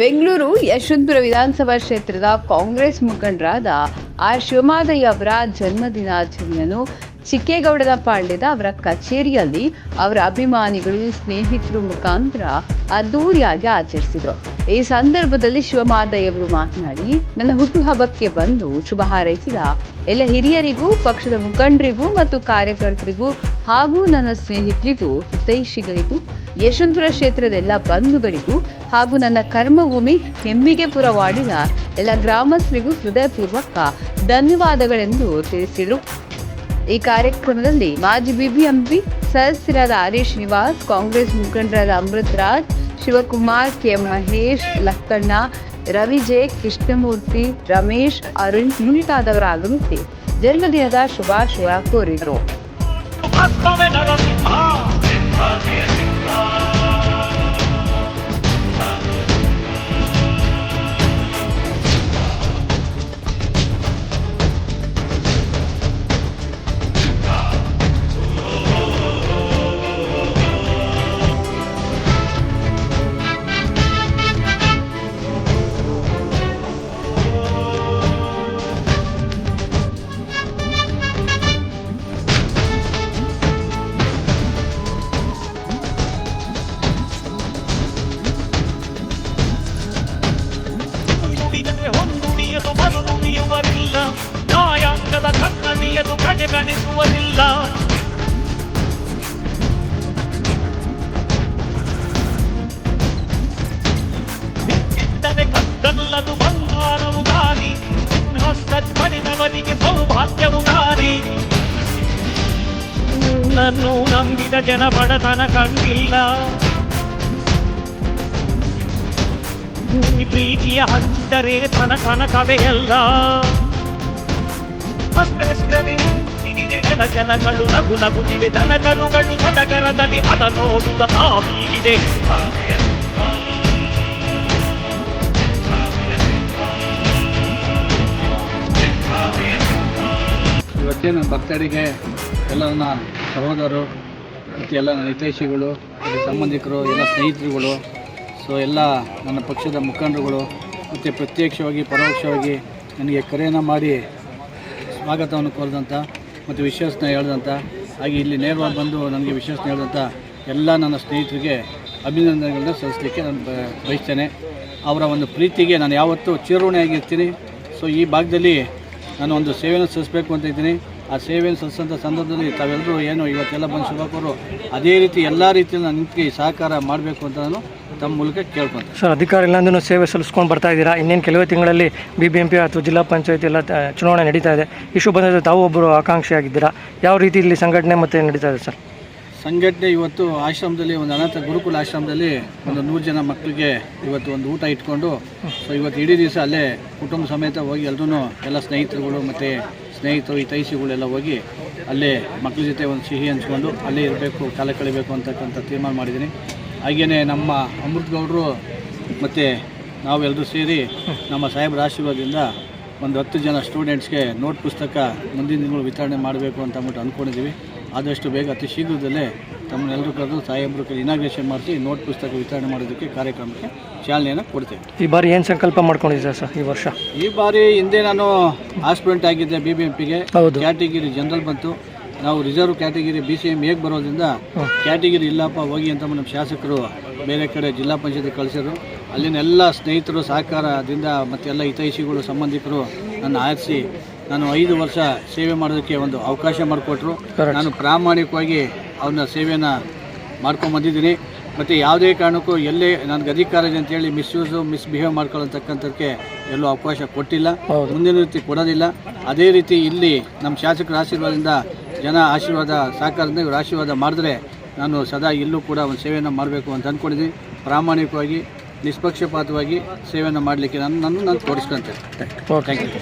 ಬೆಂಗಳೂರು ಯಶವಂತಪುರ ವಿಧಾನಸಭಾ ಕ್ಷೇತ್ರದ ಕಾಂಗ್ರೆಸ್ ಮುಖಂಡರಾದ ಆರ್ ಶಿವಮಾದಯ್ಯ ಅವರ ಜನ್ಮದಿನಾಚರಣೆಯನ್ನು ಚಿಕ್ಕೇಗೌಡನ ಪಾಳ್ಯದ ಅವರ ಕಚೇರಿಯಲ್ಲಿ ಅವರ ಅಭಿಮಾನಿಗಳು, ಸ್ನೇಹಿತರು ಮುಖಾಂತರ ಅದ್ದೂರಿಯಾಗಿ ಆಚರಿಸಿದರು. ಈ ಸಂದರ್ಭದಲ್ಲಿ ಶಿವಮಾದಯ್ಯವರು ಮಾತನಾಡಿ, ನನ್ನ ಹುಟ್ಟುಹಬ್ಬಕ್ಕೆ ಬಂದು ಶುಭ ಹಾರೈಸಿದ ಎಲ್ಲ ಹಿರಿಯರಿಗೂ, ಪಕ್ಷದ ಮುಖಂಡರಿಗೂ ಮತ್ತು ಕಾರ್ಯಕರ್ತರಿಗೂ ಹಾಗೂ ನನ್ನ ಸ್ನೇಹಿತರಿಗೂ, ಹಿತೈಷಿಗಳಿಗೂ, ಯಶವಂತಪುರ ಕ್ಷೇತ್ರದ ಎಲ್ಲ ಬಂಧುಗಳಿಗೂ ಹಾಗೂ ನನ್ನ ಕರ್ಮಭೂಮಿ ಹೆಮ್ಮಿಗೆ ಪುರವಾಡಿದ ಎಲ್ಲ ಗ್ರಾಮಸ್ಥರಿಗೂ ಹೃದಯಪೂರ್ವಕ ಧನ್ಯವಾದಗಳೆಂದು ತಿಳಿಸಿದರು. ಈ ಕಾರ್ಯಕ್ರಮದಲ್ಲಿ ಮಾಜಿ ಬಿಬಿಎಂಪಿ ಸದಸ್ಯರಾದ ಹರೀಶ್ ನಿವಾಸ್, ಕಾಂಗ್ರೆಸ್ ಮುಖಂಡರಾದ ಅಮೃತ್ ರಾಜ್ ಶಿವಕುಮಾರ್ ಕೆ. ಮಹೇಶ್ ಲಕ್ಕಣ್ಣ ರವಿ ಜೆ ಕೃಷ್ಣಮೂರ್ತಿ ರಮೇಶ್ ಅರುಣ್ ಮುಂತಾದವರ ಆಗಮಿಸಿ ಜನ್ಮದಿನದ ಶುಭಾಶಯ ಕೋರಿದರು. ಬಿಟ್ಟಿದ್ದರೆ ಕದ್ದಲ್ಲದು ಬಂಗಾರವು ದಾರಿ ಹಸ್ತಪಡಿದವರಿಗೆ ಸೌಭಾಗ್ಯವು ದಾರಿ ನನ್ನು ನಂಬಿದ ಜನ ಬಡತನ ಕಂಡಿಲ್ಲ. ಪ್ರೀತಿಯ ಹಂಚಿದರೆ ತನ ಕನಕವೇ ಎಲ್ಲ ಅಷ್ಟೇ ಜನ ಜನಗಳು ನಗು ನಗುತ್ತಿವೆ ದನಕರುಗಳು ಸಡಗರದಲ್ಲಿ ತಾವೀಗಿದೆ ಇವತ್ತಿನ ಭಕ್ತರಿಗೆ ಎಲ್ಲ ನನ್ನ ಸಹೋದರರು ಮತ್ತು ಎಲ್ಲ ನನ್ನ ಹಿತೈಷಿಗಳು ಸಂಬಂಧಿಕರು, ಎಲ್ಲ ಸ್ನೇಹಿತರುಗಳು, ಸೊ ಎಲ್ಲ ನನ್ನ ಪಕ್ಷದ ಮುಖಂಡರುಗಳು, ಮತ್ತು ಪ್ರತ್ಯಕ್ಷವಾಗಿ, ಪರೋಕ್ಷವಾಗಿ ನನಗೆ ಕರೆಯನ್ನು ಮಾಡಿ ಸ್ವಾಗತವನ್ನು ಕೋರಿದಂಥ ಮತ್ತು ವಿಶ್ವಾಸನ ಹೇಳಿದಂಥ, ಹಾಗೆ ಇಲ್ಲಿ ನೇರವಾಗಿ ಬಂದು ನನಗೆ ವಿಶ್ವಾಸನ ಹೇಳಿದಂಥ ಎಲ್ಲ ನನ್ನ ಸ್ನೇಹಿತರಿಗೆ ಅಭಿನಂದನೆಗಳನ್ನ ಸಲ್ಲಿಸಲಿಕ್ಕೆ ನಾನು ಬಯಸ್ತೇನೆ. ಅವರ ಒಂದು ಪ್ರೀತಿಗೆ ನಾನು ಯಾವತ್ತೂ ಚಿರಋಣಿಯಾಗಿರ್ತೀನಿ. ಸೊ ಈ ಭಾಗದಲ್ಲಿ ನಾನು ಒಂದು ಸೇವೆಯನ್ನು ಸಲ್ಲಿಸಬೇಕು ಅಂತ ಇದ್ದೀನಿ. ಆ ಸೇವೆಯನ್ನು ಸಲ್ಲಿಸಿದಂಥ ಸಂದರ್ಭದಲ್ಲಿ ತಾವೆಲ್ಲರೂ ಏನು ಇವತ್ತೆಲ್ಲ ಬಂದು ಶುಭಕರು ಅದೇ ರೀತಿ ಎಲ್ಲ ರೀತಿಯಲ್ಲಿ ನಾನು ನಿಂತು ಸಹಕಾರ ಮಾಡಬೇಕು ಅಂತ ನಾನು ತಮ್ಮ ಮೂಲಕ ಕೇಳ್ಕೊತೀನಿ. ಸರ್ ಅಧಿಕಾರ ಇಲ್ಲಾಂದ್ರೂ ಸೇವೆ ಸಲ್ಲಿಸ್ಕೊಂಡು ಬರ್ತಾ ಇದ್ದೀರಾ? ಇನ್ನೇನು ಕೆಲವೇ ತಿಂಗಳಲ್ಲಿ ಬಿ ಬಿ ಎಂ ಪಿ ಅಥವಾ ಜಿಲ್ಲಾ ಪಂಚಾಯತ್ ಎಲ್ಲ ಚುನಾವಣೆ ನಡೀತಾ ಇದೆ. ಈ ಶುಭದಲ್ಲಿ ತಾವು ಒಬ್ಬರು ಆಕಾಂಕ್ಷಿಯಾಗಿದ್ದೀರಾ? ಯಾವ ರೀತಿ ಇಲ್ಲಿ ಸಂಘಟನೆ ಮತ್ತು ನಡೀತಾ ಇದೆ ಸರ್? ಸಂಘಟನೆ ಇವತ್ತು ಆಶ್ರಮದಲ್ಲಿ ಒಂದು ಅನಾಥ ಗುರುಕುಲ ಆಶ್ರಮದಲ್ಲಿ ಒಂದು ನೂರು ಜನ ಮಕ್ಕಳಿಗೆ ಇವತ್ತು ಒಂದು ಊಟ ಇಟ್ಕೊಂಡು ಸೊ ಇವತ್ತು ಇಡೀ ದಿವಸ ಅಲ್ಲೇ ಕುಟುಂಬ ಸಮೇತ ಹೋಗಿ ಎಲ್ಲರೂ ಎಲ್ಲ ಸ್ನೇಹಿತರುಗಳು ಮತ್ತು ಸ್ನೇಹಿತರು ಈ ತೈಸಿಗಳೆಲ್ಲ ಹೋಗಿ ಅಲ್ಲೇ ಮಕ್ಕಳ ಜೊತೆ ಒಂದು ಸಿಹಿ ಹಂಚ್ಕೊಂಡು ಅಲ್ಲೇ ಇರಬೇಕು ಕಾಲ ಕಳಿಬೇಕು ಅಂತಕ್ಕಂಥ ತೀರ್ಮಾನ ಮಾಡಿದ್ದೀನಿ. ಹಾಗೆಯೇ ನಮ್ಮ ಅಮೃತ್ ಗೌಡರು ಮತ್ತು ನಾವೆಲ್ಲರೂ ಸೇರಿ ನಮ್ಮ ಸಾಹೇಬರ ಆಶೀರ್ವಾದದಿಂದ ಒಂದು ಹತ್ತು ಜನ ಸ್ಟೂಡೆಂಟ್ಸ್ಗೆ ನೋಟ್ ಪುಸ್ತಕ ಮುಂದಿನ ದಿನಗಳು ವಿತರಣೆ ಮಾಡಬೇಕು ಅಂತ ಅಂದ್ಬಿಟ್ಟು ಅಂದ್ಕೊಂಡಿದ್ದೀವಿ. ಆದಷ್ಟು ಬೇಗ ಅತಿ ಶೀಘ್ರದಲ್ಲೇ ತಮ್ಮನ್ನೆಲ್ಲರೂ ಕರೆದು ಸಾಹೇಬರು ಇನಾಗ್ರೇಷನ್ ಮಾಡಿಸಿ ನೋಟ್ ಪುಸ್ತಕ ವಿತರಣೆ ಮಾಡೋದಕ್ಕೆ ಕಾರ್ಯಕ್ರಮಕ್ಕೆ ಚಾಲನೆಯನ್ನು ಕೊಡ್ತೇವೆ. ಈ ಬಾರಿ ಏನು ಸಂಕಲ್ಪ ಮಾಡ್ಕೊಂಡಿದ್ದೀರಾ ಸರ್ ಈ ವರ್ಷ? ಈ ಬಾರಿ ಹಿಂದೆ ನಾನು ಆಸ್ಪಿರೆಂಟ್ ಆಗಿದ್ದೆ ಬಿ ಬಿ ಎಂ ಪಿಗೆ. ಕ್ಯಾಟಗಿರಿ ಜನರಲ್ ಬಂತು. ನಾವು reserve category B C M ಹೇಗೆ ಬರೋದ್ರಿಂದ ಕ್ಯಾಟಗಿರಿ ಇಲ್ಲಪ್ಪ ಹೋಗಿ ಅಂತ ನಮ್ಮ ಶಾಸಕರು ಬೇರೆ ಕಡೆ ಜಿಲ್ಲಾ ಪಂಚಾಯತ್ ಕಳಿಸಿದ್ರು ಅಲ್ಲಿನ ಎಲ್ಲ ಸ್ನೇಹಿತರು ಸಹಕಾರದಿಂದ ಮತ್ತು ಎಲ್ಲ ಹಿತೈಷಿಗಳು ಸಂಬಂಧಿಕರು ನನ್ನ ಆರಿಸಿ ನಾನು ಐದು ವರ್ಷ ಸೇವೆ ಮಾಡೋದಕ್ಕೆ ಒಂದು ಅವಕಾಶ ಮಾಡಿಕೊಟ್ರು. ನಾನು ಪ್ರಾಮಾಣಿಕವಾಗಿ ಅವನ ಸೇವೆಯನ್ನು ಮಾಡ್ಕೊಂಬಂದಿದ್ದೀನಿ ಮತ್ತು ಯಾವುದೇ ಕಾರಣಕ್ಕೂ ಎಲ್ಲೇ ನನಗೆ ಅಧಿಕಾರ ಇದೆ ಅಂತೇಳಿ ಮಿಸ್ಯೂಸು ಮಿಸ್ಬಿಹೇವ್ ಮಾಡ್ಕೊಳ್ಳೋತಕ್ಕಂಥದ್ದಕ್ಕೆ ಎಲ್ಲೂ ಅವಕಾಶ ಕೊಟ್ಟಿಲ್ಲ. ಮುಂದಿನ ರೀತಿ ಕೊಡೋದಿಲ್ಲ. ಅದೇ ರೀತಿ ಇಲ್ಲಿ ನಮ್ಮ ಶಾಸಕರ ಆಶೀರ್ವಾದದಿಂದ ಜನ ಆಶೀರ್ವಾದ ಸಹಕಾರದಿಂದ ಇವರು ಆಶೀರ್ವಾದ ಮಾಡಿದ್ರೆ ನಾನು ಸದಾ ಇಲ್ಲೂ ಕೂಡ ಒಂದು ಸೇವೆಯನ್ನು ಮಾಡಬೇಕು ಅಂತ ಅಂದ್ಕೊಂಡಿದ್ದೀನಿ ಪ್ರಾಮಾಣಿಕವಾಗಿ ನಿಷ್ಪಕ್ಷಪಾತವಾಗಿ ಸೇವೆಯನ್ನು ಮಾಡಲಿಕ್ಕೆ ನಾನು ನನ್ನ ನಾನು ತೋರಿಸ್ಕೊಂತೇನೆ. Thank you